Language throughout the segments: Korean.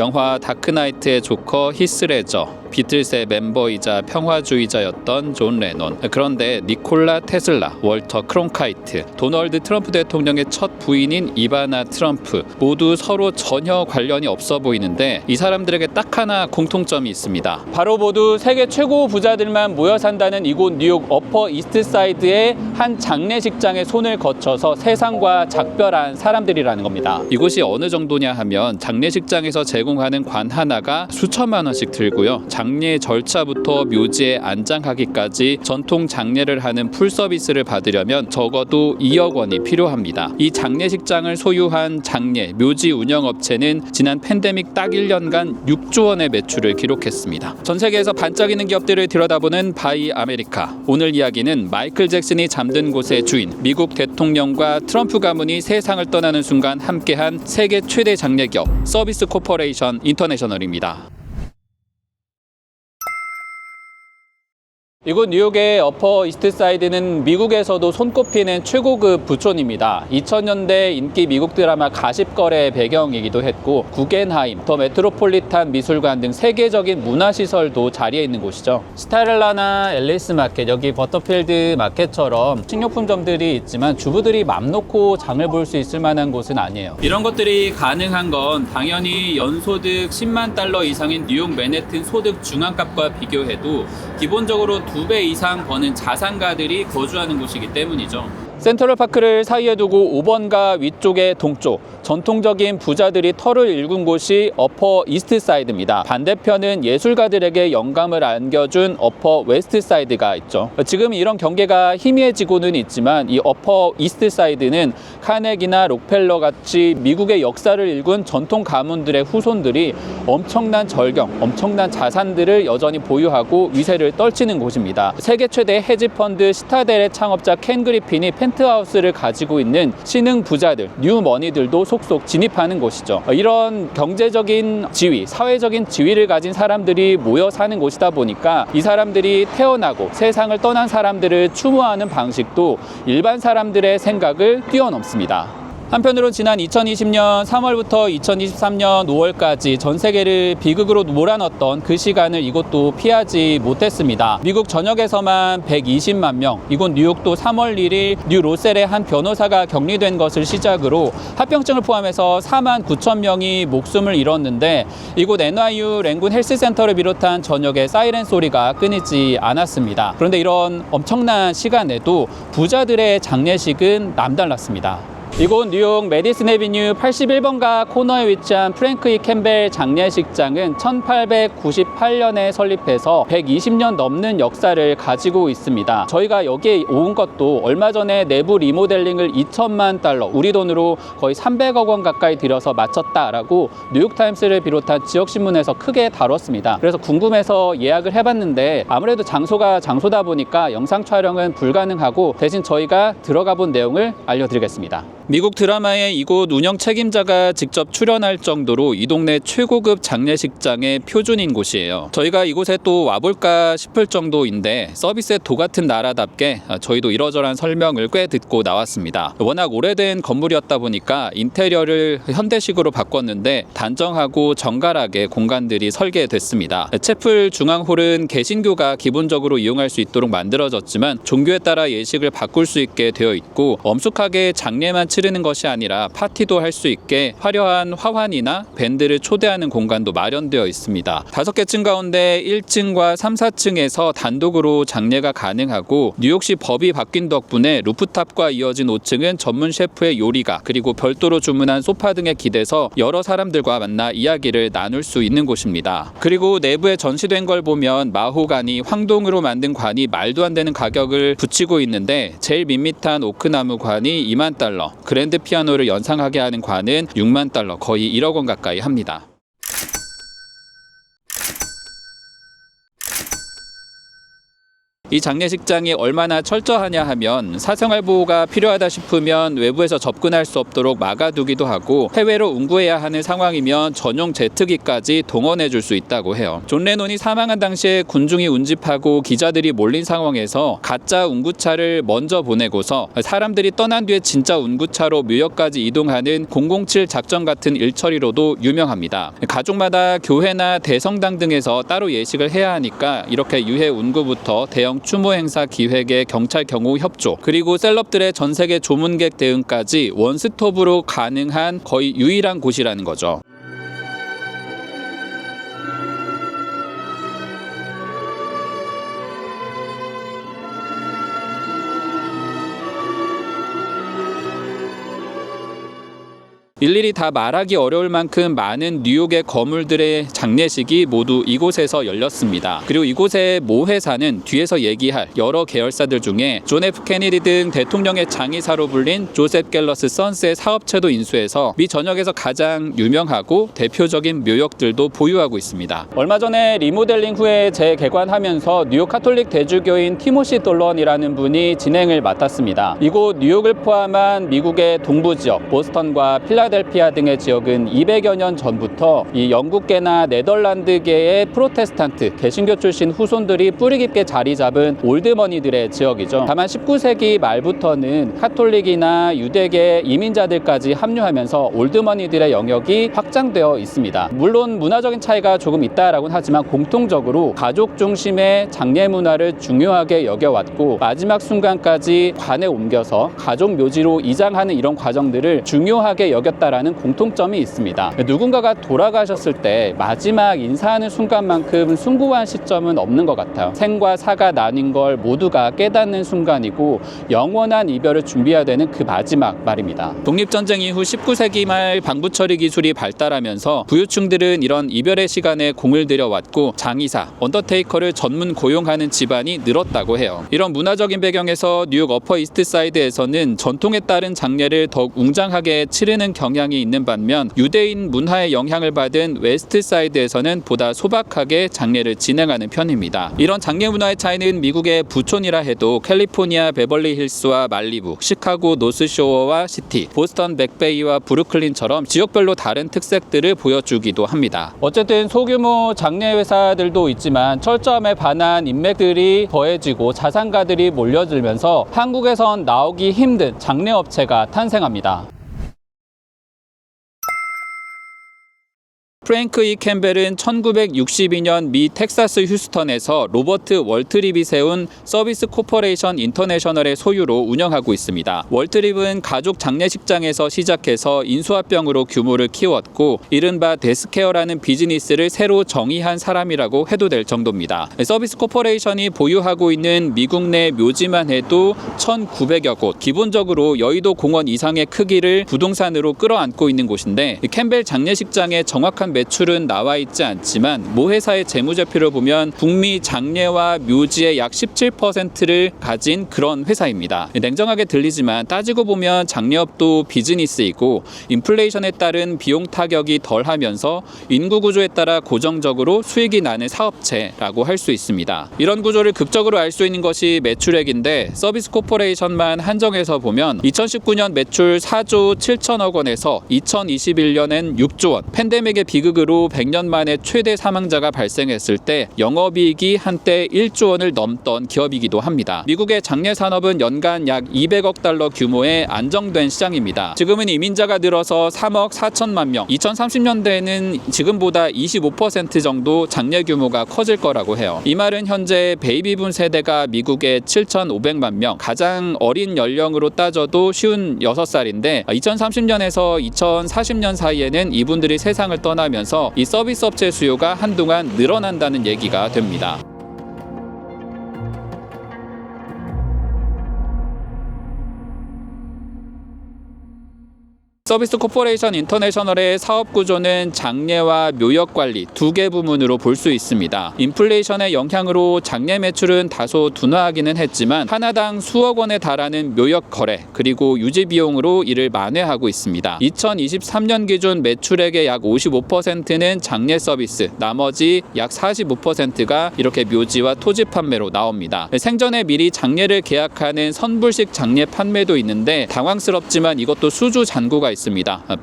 영화 다크나이트의 조커 히스레저, 비틀스의 멤버이자 평화주의자였던 존 레논. 그런데 니콜라 테슬라, 월터 크론카이트, 도널드 트럼프 대통령의 첫 부인인 이바나 트럼프 모두 서로 전혀 관련이 없어 보이는데 이 사람들에게 딱 하나 공통점이 있습니다. 바로 모두 세계 최고 부자들만 모여 산다는 이곳 뉴욕 어퍼 이스트 사이드의 한 장례식장의 손을 거쳐서 세상과 작별한 사람들이라는 겁니다. 이곳이 어느 정도냐 하면 장례식장에서 제공하는 관 하나가 수천만 원씩 들고요. 장례 절차부터 묘지에 안장하기까지 전통 장례를 하는 풀 서비스를 받으려면 적어도 2억 원이 필요합니다. 이 장례식장을 소유한 장례 묘지 운영 업체는 지난 팬데믹 딱 1년간 6조 원의 매출을 기록했습니다. 전 세계에서 반짝이는 기업들을 들여다보는 바이 아메리카. 오늘 이야기는 마이클 잭슨이 잠든 곳의 주인 미국 대통령과 트럼프 가문이 세상을 떠나는 순간 함께한 세계 최대 장례 기업 서비스 코퍼레이션 인터내셔널입니다. 이곳 뉴욕의 어퍼 이스트 사이드는 미국에서도 손꼽히는 최고급 부촌입니다. 2000년대 인기 미국 드라마 가십걸의 배경이기도 했고 구겐하임, 더 메트로폴리탄 미술관 등 세계적인 문화시설도 자리에 있는 곳이죠. 스타일라나 앨리스 마켓, 여기 버터필드 마켓처럼 식료품점들이 있지만 주부들이 맘 놓고 장을 볼 수 있을 만한 곳은 아니에요. 이런 것들이 가능한 건 당연히 연소득 10만 달러 이상인 뉴욕 맨해튼 소득 중앙값과 비교해도 기본적으로 두배 이상 버는 자산가들이 거주하는 곳이기 때문이죠. 센트럴파크를 사이에 두고 5번가 위쪽의 동쪽 전통적인 부자들이 털을 일군 곳이 어퍼 이스트 사이드입니다. 반대편은 예술가들에게 영감을 안겨준 어퍼 웨스트 사이드가 있죠. 지금 이런 경계가 희미해지고는 있지만 이 어퍼 이스트 사이드는 카네기나 록펠러 같이 미국의 역사를 일군 전통 가문들의 후손들이 엄청난 절경, 엄청난 자산들을 여전히 보유하고 위세를 떨치는 곳입니다. 세계 최대 헤지펀드 시타델의 창업자 켄 그리핀이 펜 트하우스를 가지고 있는 신흥 부자들, 뉴머니들도 속속 진입하는 곳이죠. 이런 경제적인 지위, 사회적인 지위를 가진 사람들이 모여 사는 곳이다 보니까 이 사람들이 태어나고 세상을 떠난 사람들을 추모하는 방식도 일반 사람들의 생각을 뛰어넘습니다. 한편으로 지난 2020년 3월부터 2023년 5월까지 전 세계를 비극으로 몰아넣었던 그 시간을 이곳도 피하지 못했습니다. 미국 전역에서만 120만 명, 이곳 뉴욕도 3월 1일 뉴 로셀의 한 변호사가 격리된 것을 시작으로 합병증을 포함해서 4만 9천 명이 목숨을 잃었는데 이곳 NYU 랭군 헬스센터를 비롯한 전역의 사이렌 소리가 끊이지 않았습니다. 그런데 이런 엄청난 시간에도 부자들의 장례식은 남달랐습니다. 이곳 뉴욕 메디슨 에비뉴 81번가 코너에 위치한 프랭크 이 캠벨 장례식장은 1898년에 설립해서 120년 넘는 역사를 가지고 있습니다. 저희가 여기에 온 것도 얼마 전에 내부 리모델링을 2천만 달러, 우리 돈으로 거의 300억 원 가까이 들여서 마쳤다라고 뉴욕타임스를 비롯한 지역신문에서 크게 다뤘습니다. 그래서 궁금해서 예약을 해봤는데 아무래도 장소가 장소다 보니까 영상 촬영은 불가능하고 대신 저희가 들어가 본 내용을 알려드리겠습니다. 미국 드라마의 이곳 운영 책임자가 직접 출연할 정도로 이 동네 최고급 장례식장의 표준인 곳이에요. 저희가 이곳에 또 와볼까 싶을 정도인데 서비스의 도 같은 나라답게 저희도 이러저러한 설명을 꽤 듣고 나왔습니다. 워낙 오래된 건물이었다 보니까 인테리어를 현대식으로 바꿨는데 단정하고 정갈하게 공간들이 설계됐습니다. 채플 중앙홀은 개신교가 기본적으로 이용할 수 있도록 만들어졌지만 종교에 따라 예식을 바꿀 수 있게 되어 있고 엄숙하게 장례만 치 르는 것이 아니라 파티도 할 수 있게 화려한 화환이나 밴드를 초대하는 공간도 마련되어 있습니다. 다섯 개 층 가운데 1층과 3, 4층에서 단독으로 장례가 가능하고 뉴욕시 법이 바뀐 덕분에 루프탑과 이어진 5층은 전문 셰프의 요리가 그리고 별도로 주문한 소파 등에 기대서 여러 사람들과 만나 이야기를 나눌 수 있는 곳입니다. 그리고 내부에 전시된 걸 보면 마호가니 황동으로 만든 관이 말도 안 되는 가격을 붙이고 있는데 제일 밋밋한 오크나무 관이 2만 달러, 그랜드 피아노를 연상하게 하는 관은 6만 달러, 거의 1억 원 가까이 합니다. 이 장례식장이 얼마나 철저하냐 하면 사생활 보호가 필요하다 싶으면 외부에서 접근할 수 없도록 막아두기도 하고 해외로 운구해야 하는 상황이면 전용 제트기까지 동원해 줄 수 있다고 해요. 존 레논이 사망한 당시에 군중이 운집하고 기자들이 몰린 상황에서 가짜 운구차를 먼저 보내고서 사람들이 떠난 뒤에 진짜 운구차로 묘역까지 이동하는 007 작전 같은 일처리로도 유명합니다. 가족마다 교회나 대성당 등에서 따로 예식을 해야 하니까 이렇게 유해 운구부터 대형 추모 행사 기획의 경찰 경호 협조 그리고 셀럽들의 전 세계 조문객 대응까지 원스톱으로 가능한 거의 유일한 곳이라는 거죠. 일일이 다 말하기 어려울 만큼 많은 뉴욕의 거물들의 장례식이 모두 이곳에서 열렸습니다. 그리고 이곳의 모 회사는 뒤에서 얘기할 여러 계열사들 중에 존 F 케네디 등 대통령의 장의사로 불린 조셉 갤러스 선스의 사업체도 인수해서 미 전역에서 가장 유명하고 대표적인 묘역들도 보유하고 있습니다. 얼마 전에 리모델링 후에 재개관하면서 뉴욕 카톨릭 대주교인 티모시 돌런이라는 분이 진행을 맡았습니다. 이곳 뉴욕을 포함한 미국의 동부 지역 보스턴과 필라델피아 등의 지역은 200여 년 전부터 이 영국계나 네덜란드계의 프로테스탄트 개신교 출신 후손들이 뿌리 깊게 자리 잡은 올드머니들의 지역이죠. 다만 19세기 말부터는 카톨릭이나 유대계 이민자들까지 합류하면서 올드머니들의 영역이 확장되어 있습니다. 물론 문화적인 차이가 조금 있다라고는 하지만 공통적으로 가족 중심의 장례 문화를 중요하게 여겨왔고 마지막 순간까지 관에 옮겨서 가족 묘지로 이장하는 이런 과정들을 중요하게 여겼 다라는 공통점이 있습니다. 누군가가 돌아가셨을 때 마지막 인사하는 순간만큼 숭고한 시점은 없는 것 같아요. 생과 사가 나뉜 걸 모두가 깨닫는 순간이고 영원한 이별을 준비해야 되는 그 마지막 말입니다. 독립전쟁 이후 19세기 말 방부 처리 기술이 발달하면서 부유층들은 이런 이별의 시간에 공을 들여왔고 장의사, 언더테이커를 전문 고용하는 집안이 늘었다고 해요. 이런 문화적인 배경에서 뉴욕 어퍼 이스트 사이드에서는 전통에 따른 장례를 더욱 웅장하게 치르는 경향 이 있는 반면 유대인 문화의 영향을 받은 웨스트 사이드에서는 보다 소박하게 장례를 진행하는 편입니다. 이런 장례 문화의 차이는 미국의 부촌이라 해도 캘리포니아 베벌리 힐스와 말리부, 시카고 노스쇼어와 시티, 보스턴 맥베이와 브루클린처럼 지역별로 다른 특색들을 보여주기도 합니다. 어쨌든 소규모 장례 회사들도 있지만 철저함에 반한 인맥들이 더해지고 자산가들이 몰려들면서 한국에선 나오기 힘든 장례 업체가 탄생합니다. 프랭크 이 캠벨은 1962년 미 텍사스 휴스턴에서 로버트 월트립이 세운 서비스 코퍼레이션 인터내셔널의 소유로 운영하고 있습니다. 월트립은 가족 장례식장에서 시작해서 인수합병으로 규모를 키웠고 이른바 데스케어라는 비즈니스를 새로 정의한 사람이라고 해도 될 정도입니다. 서비스 코퍼레이션이 보유하고 있는 미국 내 묘지만 해도 1,900여 곳, 기본적으로 여의도 공원 이상의 크기를 부동산으로 끌어안고 있는 곳인데 캠벨 장례식장의 정확한 매출은 나와 있지 않지만 모 회사의 재무제표를 보면 북미 장례와 묘지의 약 17%를 가진 그런 회사입니다. 냉정하게 들리지만 따지고 보면 장례업도 비즈니스이고 인플레이션에 따른 비용 타격이 덜하면서 인구 구조에 따라 고정적으로 수익이 나는 사업체라고 할 수 있습니다. 이런 구조를 극적으로 알 수 있는 것이 매출액인데 서비스 코퍼레이션만 한정해서 보면 2019년 매출 4조 7천억 원에서 2021년엔 6조 원, 팬데믹의 비 극으로 100년 만에 최대 사망자가 발생했을 때 영업이익이 한때 1조 원을 넘던 기업이기도 합니다. 미국의 장례 산업은 연간 약 200억 달러 규모의 안정된 시장입니다. 지금은 이민자가 늘어서 3억 4천만 명, 2030년대에는 지금보다 25% 정도 장례 규모가 커질 거라고 해요. 이 말은 현재 베이비붐 세대가 미국의 7,500만 명, 가장 어린 연령으로 따져도 쉬운 6살인데 2030년에서 2040년 사이에는 이분들이 세상을 떠나 면서 이 서비스 업체 수요가 한동안 늘어난다는 얘기가 됩니다. 서비스 코퍼레이션 인터내셔널의 사업 구조는 장례와 묘역 관리 두 개 부문으로 볼 수 있습니다. 인플레이션의 영향으로 장례 매출은 다소 둔화하기는 했지만 하나당 수억 원에 달하는 묘역 거래 그리고 유지 비용으로 이를 만회하고 있습니다. 2023년 기준 매출액의 약 55%는 장례 서비스, 나머지 약 45%가 이렇게 묘지와 토지 판매로 나옵니다. 생전에 미리 장례를 계약하는 선불식 장례 판매도 있는데 당황스럽지만 이것도 수주 잔고가 있습니다.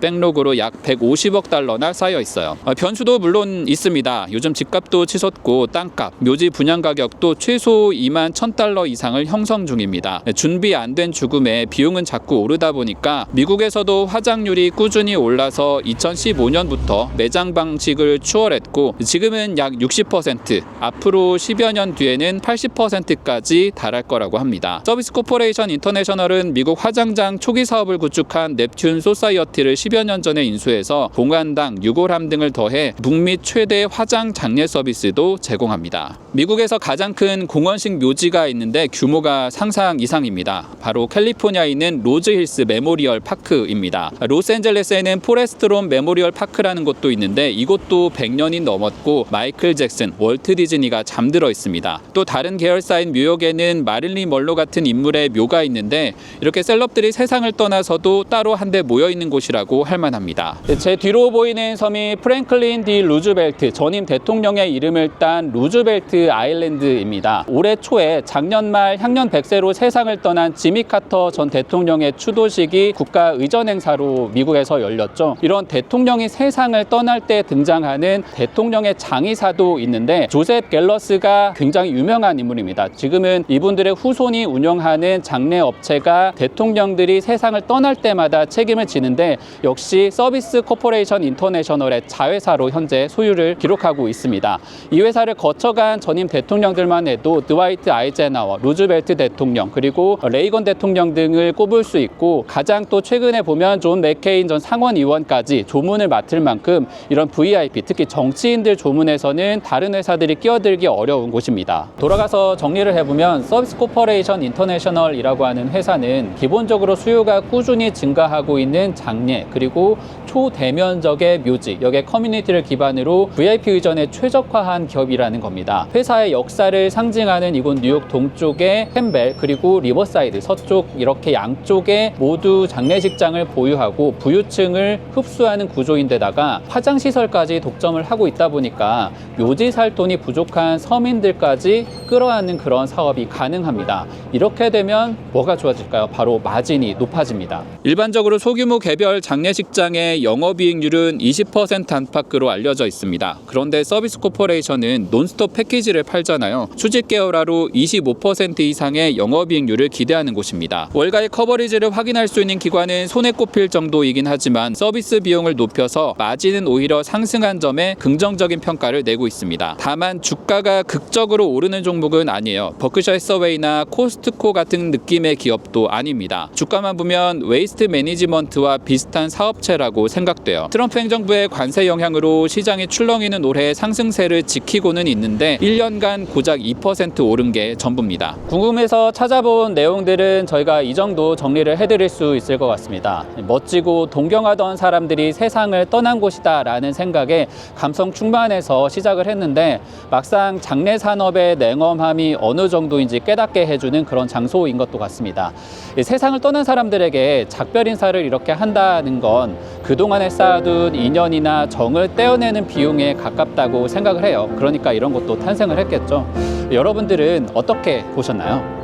백록으로 약 150억 달러나 쌓여 있어요. 변수도 물론 있습니다. 요즘 집값도 치솟고 땅값, 묘지 분양 가격도 최소 2만 1000달러 이상을 형성 중입니다. 준비 안 된 죽음에 비용은 자꾸 오르다 보니까 미국에서도 화장률이 꾸준히 올라서 2015년부터 매장 방식을 추월했고 지금은 약 60%, 앞으로 10여 년 뒤에는 80%까지 달할 거라고 합니다. 서비스 코퍼레이션 인터내셔널은 미국 화장장 초기 사업을 구축한 넵튠 소사 이어티를 10여 년 전에 인수해서 봉안당, 유골함 등을 더해 북미 최대 화장 장례 서비스도 제공합니다. 미국에서 가장 큰 공원식 묘지가 있는데 규모가 상상 이상입니다. 바로 캘리포니아에 있는 로즈힐스 메모리얼 파크입니다. 로스앤젤레스에는 포레스트롬 메모리얼 파크라는 곳도 있는데 이곳도 100년이 넘었고 마이클 잭슨, 월트 디즈니가 잠들어 있습니다. 또 다른 계열사인 뉴욕에는 마릴린 멀로 같은 인물의 묘가 있는데 이렇게 셀럽들이 세상을 떠나서도 따로 한데 모여 있는 곳이라고 할 만합니다. 제 뒤로 보이는 섬이 프랭클린 디 루즈벨트 전임 대통령의 이름을 딴 루즈벨트 아일랜드입니다. 올해 초에 작년 말 향년 100세로 세상을 떠난 지미 카터 전 대통령의 추도식이 국가 의전 행사로 미국에서 열렸죠. 이런 대통령이 세상을 떠날 때 등장하는 대통령의 장의사도 있는데 조셉 갤러스가 굉장히 유명한 인물입니다. 지금은 이분들의 후손이 운영하는 장례 업체가 대통령들이 세상을 떠날 때마다 책임을 지는데 역시 서비스 코퍼레이션 인터내셔널의 자회사로 현재 소유를 기록하고 있습니다. 이 회사를 거쳐간 전임 대통령들만 해도 드와이트 아이젠하워, 루즈벨트 대통령 그리고 레이건 대통령 등을 꼽을 수 있고 가장 또 최근에 보면 존 맥케인 전 상원 의원까지 조문을 맡을 만큼 이런 VIP 특히 정치인들 조문에서는 다른 회사들이 끼어들기 어려운 곳입니다. 돌아가서 정리를 해보면 서비스 코퍼레이션 인터내셔널이라고 하는 회사는 기본적으로 수요가 꾸준히 증가하고 있는 장례 그리고 초대면적의 묘지 여기에 커뮤니티를 기반으로 VIP 의전에 최적화한 기업이라는 겁니다. 회사의 역사를 상징하는 이곳 뉴욕 동쪽의 햄벨 그리고 리버사이드 서쪽 이렇게 양쪽에 모두 장례식장을 보유하고 부유층을 흡수하는 구조인데다가 화장 시설까지 독점을 하고 있다 보니까 묘지 살 돈이 부족한 서민들까지 끌어안는 그런 사업이 가능합니다. 이렇게 되면 뭐가 좋아질까요? 바로 마진이 높아집니다. 일반적으로 소규모 개별 장례식장의 영업이익률은 20% 안팎으로 알려져 있습니다. 그런데 서비스 코퍼레이션은 논스톱 패키지를 팔잖아요. 수직 계열화로 25% 이상의 영업이익률을 기대하는 곳입니다. 월가의 커버리지를 확인할 수 있는 기관은 손에 꼽힐 정도이긴 하지만 서비스 비용을 높여서 마진은 오히려 상승한 점에 긍정적인 평가를 내고 있습니다. 다만 주가가 극적으로 오르는 종목은 아니에요. 버크셔 해서웨이나 코스트코 같은 느낌의 기업도 아닙니다. 주가만 보면 웨이스트 매니지먼트와 비슷한 사업체라고 생각돼요. 트럼프 행정부의 관세 영향으로 시장이 출렁이는 올해 상승세를 지키고는 있는데 1년간 고작 2% 오른 게 전부입니다. 궁금해서 찾아본 내용들은 저희가 이 정도 정리를 해드릴 수 있을 것 같습니다. 멋지고 동경하던 사람들이 세상을 떠난 곳이다 라는 생각에 감성 충만해서 시작을 했는데 막상 장례 산업의 냉엄함이 어느 정도인지 깨닫게 해주는 그런 장소인 것도 같습니다. 이 세상을 떠난 사람들에게 작별 인사를 이렇게 한다는 건 그동안에 쌓아둔 인연이나 정을 떼어내는 비용에 가깝다고 생각을 해요. 그러니까 이런 것도 탄생을 했겠죠. 여러분들은 어떻게 보셨나요?